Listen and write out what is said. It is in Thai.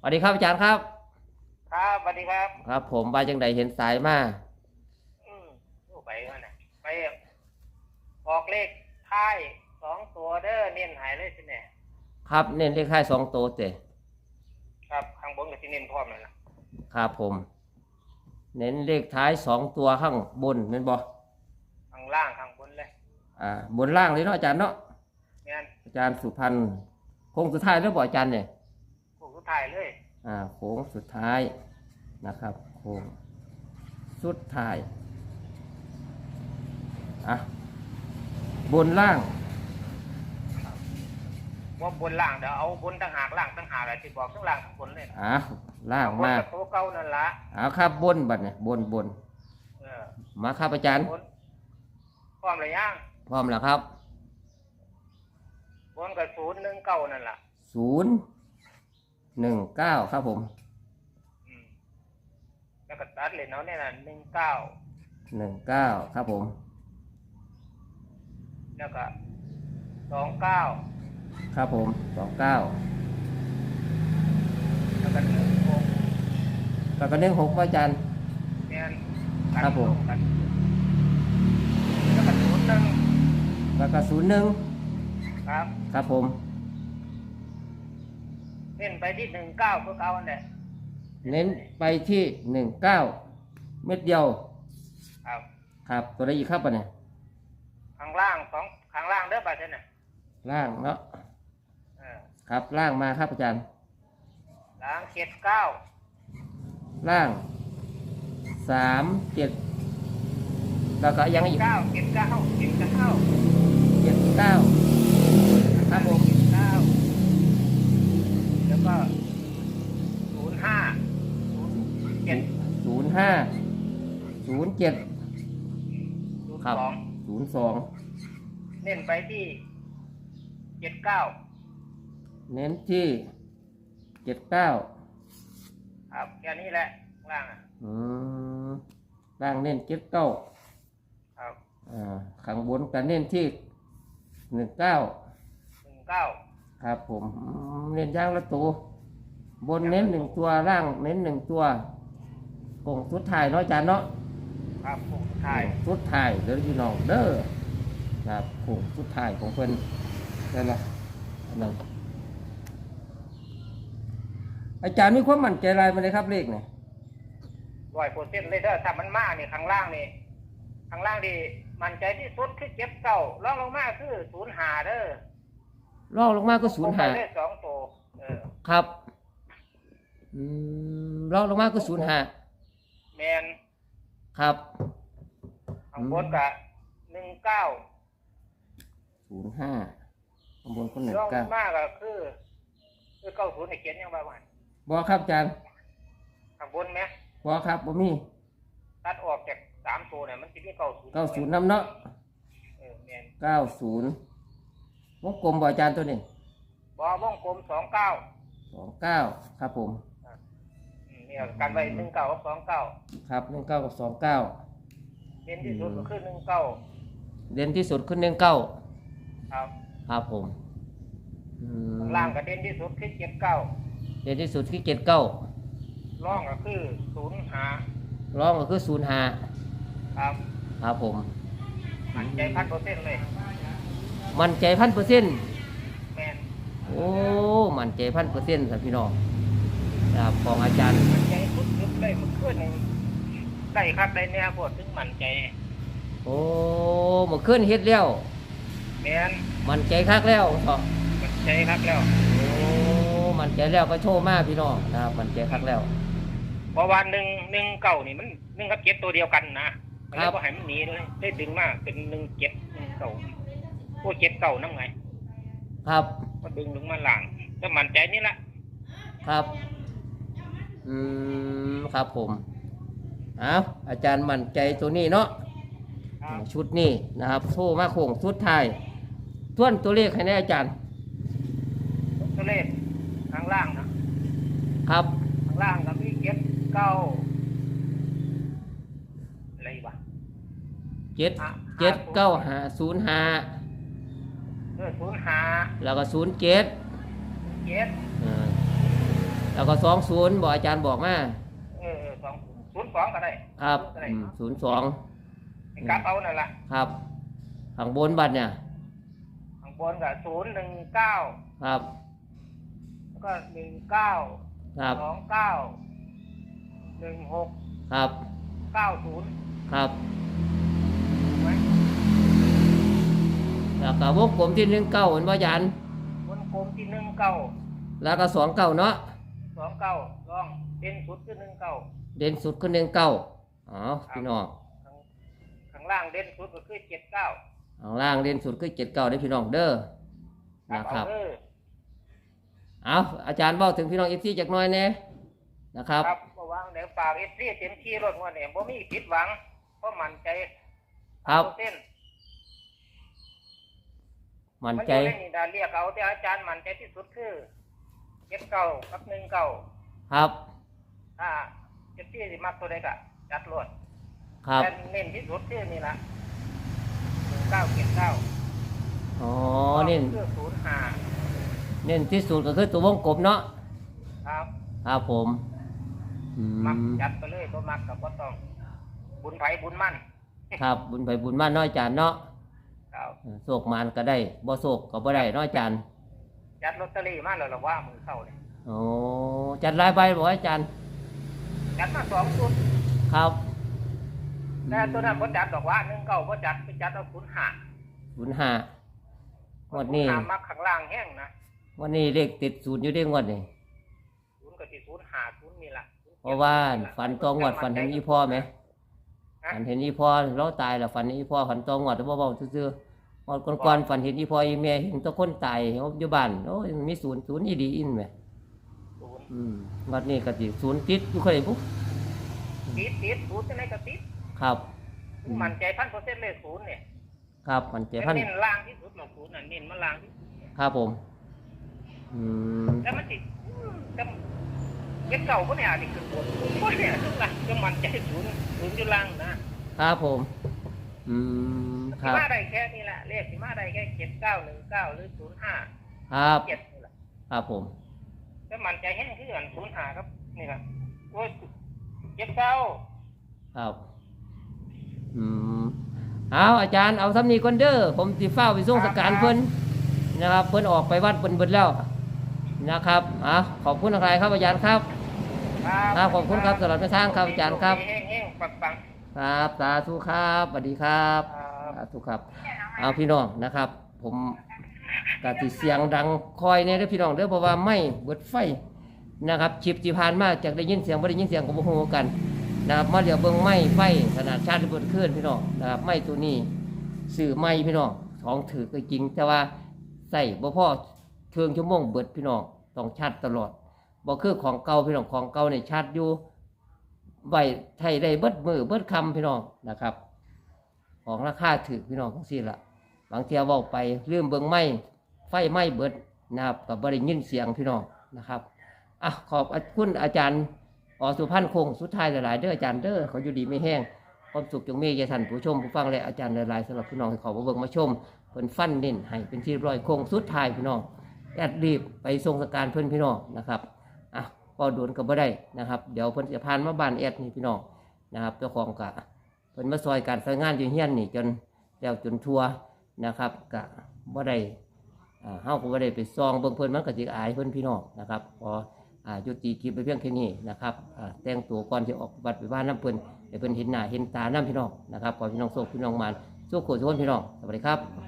สวัสดีครับอาจารย์ครับ ครับสวัสดีครับ ครับ ผมว่าจังใดเห็นสายมาอืมโอ้ไปกันนะไปออกเลขท้ายสองตัวเด้อเน้นหายเลยสิเนี่ยครับ เน้นเลขท้ายสองตัวเตะครับข้างบนกับที่เน้นพร้อมเลยล่ะครับผม เน้นเลขท้ายสองตัวข้างบนแม่นบ่ข้างล่างข้างบนเลยอ่า บนล่างเลยเนาะอาจารย์เนาะเนี่ยอาจารย์สุพรรณโค้งสุดท้ายแล้วบ่อาจารย์เนี่ยพวกสุด ท้ายเลย อ่าโค้งสุดท้ายนะครับโค้งสุดท้ายอะบนล่าง ว่าบนล่างเดี๋ยวเอาบนตั้งหากล่างตั้งหากอะไรที่บอกทั้งล่างทั้งบนเลยอะล่างบนมากับตัวเก่านั่นละเอาครับบนบัดเนี่ยบนบนเออมาครับอาจารย์ บนพร้อมเลยยังพร้อมแล้วครับบนกับศูนย์หนึ่งเก้านั่นละศูนย์ หนึ่งเก้าครับผมอืมแล้วก็ตัดเลยเนาะเนี่ยนะหนึ่งเก้าหนึ่งเก้าครับผมแล้วก็สองเก้าครับผมสองเก้าแล้วก็หนึ่งหกแล้วก็หนึ่งหกอาจารย์ เนี่ยครับผม กันแล้วก็ศูนย์หนึ่งแล้วก็ศูนย์หนึ่งครับ ครับผม เล่นไปที่หนึ่งเก้าเพื่อเอาอันเนี้ยเน้นไปที่หนึ่งเก้าเม็ดเดียว ครับครับ ตัวใดอีกครับปะเนี่ยข้างล่างสองข้างล่างเด้อบัดเนี่ยล่างเนาะเออครับล่างมาครับอาจารย์ ล่างเจ็ดเก้าล่างสามเจ็ดแล้วก็ยังอีกเก้าเจ็ดเก้าเจ็ดเก้าเจ็ดเก้าครับผม เจ็ดเก้าแล้ว ก็ศูนย์ห้าศูนย์เจ็ดศูนย์ห้าศูนย์เจ็ดศูนย์ครับสองศูนย์สองเน้นไปที่เจ็ดเก้าเน้นที่เจ็ดเก้าครับแค่นี้แหละข้างล่างอะอืมล่างเน้นเจ็ดเก้าครับอ่าข้างบนก็เน้นที่หนึ่งเก้าหนึ่งเก้า ครับผมอืมเน้นย่างละตัวบนเน้นหนึ่งตัวล่างเน้นหนึ่งตัวกงสุดท้ายเนาะอาจารย์เนาะครับผมถ่ายสุดท้ายเด้อพี่น้องเด้อครับโค้งสุดท้ายของเพิ่นนั่นแหละอันนั้นอาจารย์มีความมั่นใจอะไรมาเลยครับเลขเนี่ยร้อยเปอร์เซ็นต์เลยเด้อถ้ามันมากนี่ข้างล่างนี่ข้างล่างดี มันใจที่สุดคือเจ็บเก่าลองลงมาคือศูนย์หาเด้อ ลอกลงมาก็ศูนย์หาผมไปเลขสองตัวเออครับอืมลอกลงมาก็ศูนย์หาแมนครับข้างบนกับหนึ่งเก้าศูนย์ห้าข้างบนก็หนึ่งลองลเก้างมาก็คือ คือเก้าศูนย์ในเขียนยังไงบ้างบอครับอาจารย์ข้างบนไหมบอครับบ่มีตัดออกจากสามตัวเนี่ยมันจะมีเก้าศูนย์เก้าศูนย์น้ำเนาะเออแมนเก้าศูนย์ วงกลมบออาจารย์ตัวนี้บอวงกลมสองเก้าสองเก้าครับผม เนี่ยกันไว้หนึ่งเก้ากับสองเก้าครับหนึ่งเก้ากับสองเก้าเด่นที่สุดก็คือหนึ่งเก้าเด่นที่สุดขึ้นหนึ่งเก้าครับครับผมอืมข้างล่างก็เด่นที่สุดคือเจ็ดเก้าเด่นที่สุดคือเจ็ดเก้าร่องก็คือศูนย์หาร้องก็คือศูนย์ห้าครับครับผมมันใจพันเปอร์เซ็นต์เลย มันใจพันเปอร์เซ็นต์แมนโอ้มันใจพันเปอร์เซ็นต์ครับพี่น้องครับของอาจารย์มันใจสุดลึกเลยมันขึ้นนี่ได้ครับได้เนี่ยพวกถึงมันใจโอ้เมื่อคืนเฮ็ดแล้วแมนมันใจคักแล้วเถาะมันใจครับแล้วโอ้มันใจแล้วก็โชว์มากพี่น้องนะครับมันใจคักแล้วเพราะว่าหนึ่งหนึ่งเก้านี่มันหนึ่งกับเจ็ดตัวเดียวกันนะแล้วก็ให้มันหนีเลยได้ดึงมาเป็นหนึ่งเจ็ดหนึ่งเก้า พวกเจ็ดเก้านั่งไงครับ ก็ดึงลงมาหลังก็มันใจนี่แหละครับ อืม ครับผมเอาอาจารย์มั่นใจตัวนี้เนาะ ครับชุดนี้นะครับโชว์มาโค้งสุดท้ายทวนตัวเลขให้แน่อาจารย์ ตัวเลขข้างล่างนะครับ ข้างล่างก็มีเจ็ดเก้าอะไรวะเจ็ดอะเจ็ดเก้าหาศูนย์หา เออศูนย์หาแล้วก็ศูนย์เจ็ดเจ็ดเออแล้วก็สองศูนย์บอกอาจารย์บอกมาเออสองศูนย์สองก็ได้ครับก็ได้ศูนย์สองให้กลับเอานั่นล่ะครับข้างบนบัตรเนี่ยข้างบนก็ศูนย์หนึ่งเก้าครับแล้วก็หนึ่งเก้าครับสองเก้าหนึ่งหกครับเก้าศูนย์ครับ ถูกไหม แล้วก็วงกลมที่หนึ่งเก้าเห็นว่าอาจารย์บนกลมที่หนึ่งเก้าแล้วก็สองเก้าเนาะสองเก้าลองเด่นสุดคือหนึ่งเก้าเด่นสุดคือหนึ่งเก้าอ๋อพี่น้องข้างข้างล่างเด่นสุดก็คือเจ็ดเก้าข้างล่างเด่นสุดคือเจ็ดเก้าได้อพี่น้องเด้อนะครับเอาเออเอาอาจารย์บอกถึงพี่น้องเอฟซีจักหน้อยแน่นะครับครับก็วางเดี๋ยวฝากเอฟซีเต็มที่รถงวันเนี่ยบ่มีผิดหวังเพราะมั่นใจครับเส้น มั่นมันใจอยู่ในนี่ดาเรียกเอาแต่อาจารย์มั่นใจที่สุดคือเจ็ดเก้ากับหนึ่งเก้าครับ ถ้าเอฟซีสิมักตัวใดก็จัดรถครับแต่เน้นที่สุดคือนี่ละหนึ่งเก้าเจ็ดเก้าอ๋อเน้นคือศูนย์ห้าเน้นที่สุดก็คือตัววงกลมเนาะครับ ครับผมอืมักมจัดไปเลยก็มักกับก็ต้อง บุญไผบุญมั่น ครับบุญไปบุญมาน้อยจานเนาะ ครับเออโศกมานก็ได้บ่โศกก็บ่ได้น้อยจานจัดลอตเตอรี่มาแล้วละว่ามือเข้าเนี่ยโอ้จัดรายใบบ่อาจารย์จัดมาสองชุดครับแต่ตัวนั้นพ่จัดดอกว่าหนึ่งเก้าพ่จัดไปจัดเอาศูนย์ห้าศูนย์ห้างวดนี้ศูย์ห้ามักข้างล่างแห้งนะวันนี้เลขติดศูนย์อยู่ได้งวดนี่ศูนย์กับที่ศูนย์ห้าศูนย์นี่ละเพราะว่าฝันตองงวดฝันเห็นอีพ่อไหมฮะ ฝันเห็นอีพ่อเราตายแล้วฝันเห็นอีพ่อฝันตองงวดแล้วบ่เบาซื่อๆงวดก่อนๆฝันเห็นอีพ่ออีแม่เห็นแตัวคนตายอยู่บ้านโอ้ยมันมีศูนย์ศูนย์อีดีอินไหมศูนย์อืมงวดนี้ก็สิศูนย์ติดอยู่ค่อยปุ๊บติดติดศูนย์ที่ไหนก็ติดครับอืมมันใจพันเปอร์เซ็นต์เลยศูนย์เนี่ยครับมันเจ็บพันเน้นล่างที่สุดหรอกศูนย์น่ะเน้นมาล่างที่สุดครับผม อืมแล้วมันติดจะ เก็บเก่าก็เนี่ยอาจจะขึ้นบนก็เนี่ยทุกหลังก็มันใจศูนย์ศูนย์อยู่ล่างนะครับผม อืมคสิรับ มาได้แค่นี้แหละเลขสิมาได้แค่เจ็ดเก้าหนึ่งเก้าหรือศูนย์ห้าครับ เจ็ดนี่แหละครับผมแล้วมันใจแห้งที่อันศูนย์ห้าครับนี่ครับโอ้ยเจ็ดเก้าครับ อืม เอาอาจารย์เอาสำนีก่อนเด้อ ผมสิฟ้าวไปส่งสการเพิ่นนะครับ เพิ่นออกไปวัดเพิ่นเบิดแล้วนะครับอะขอบคุณอะไรครับอาจารย์ครับ ครับขอบคุณครับสำหรับแนวทางครับอาจารย์ครับแห้งแห้งปังปังครับสาธุครับสวัสดีครับครับสาธุครับ เอาพี่น้องนะครับ ผมกะติเสียงดังคอยเนี่ยเด้อพี่น้องเด้อเพราะว่าไม่เบิดไฟนะครับชิปที่ผ่านมาจากได้ยินเสียงไม่ได้ยินเสียงก็บ่ฮู้กันนะครับมาเดี๋ยวเบิ่งไม้ไฟขนาดชาติที่เบิดขึ้นพี่น้องนะครับไม้ตัวนี้สื่อไม้พี่น้องของถือก็จริง แต่ว่าใส่บ่พอเทิงชั่วโมงเบิดพี่น้องต้องชาร์จตลอด บ่คือของเก่าพี่น้องของเก่าเนี่ยชาร์จอยู่ไว้ไทยได้เบิดมือเบิดคำพี่น้องนะครับ ของราคาถือพี่น้องของสิ้นละบางเทียเว่าไปเรื่องเบิงไม้ไฟไหม้เบิดนะครับกับบริยินเสียงพี่น้องนะครับอะขอบคุณอาจารย์อสุพันธ์คงสุดท้ายหลาย ๆ เด้ออาจารย์เด้อเขาอยู่ดีไม่แห้งความสุขจงมีแก่ท่านผู้ชมผู้ฟังและอาจารย์หลาย ๆสำหรับพี่น้องที่ขามาเบิ่งมาชมเพิ่นฟันเน้นให้เป็นที่ร้อยคงสุดท้ายพี่น้องแอดรีบไปทรงสการเพิ่นพี่น้องนะครับ ก็โดนกับบ่ได้นะครับ เดี๋ยวเพิ่นจะพานมาบ้านแอดนี่พี่น้องนะครับ เจ้าของกะเพิ่นมาซอยการใช้งานอยู่เฮียนนี่จนแล้วจนทัวนะครับกะบ่ได้อ่าเฮาก็บ่ได้ไปซองเบิ่งเพิ่นมันก็สิอายเพิ่นพี่น้องนะครับพออายุติคลิปไปเพียงแค่นี้นะครับแต่งตัวก่อนที่ออกวัดไปบ้านน้ำเพิ่นให้เพิ่นเห็นหน้าเห็นตาน้ำพี่น้องนะครับขอพี่น้องโชคพี่น้องมานโชคโขทุกคนพี่น้องสวัสดีครับ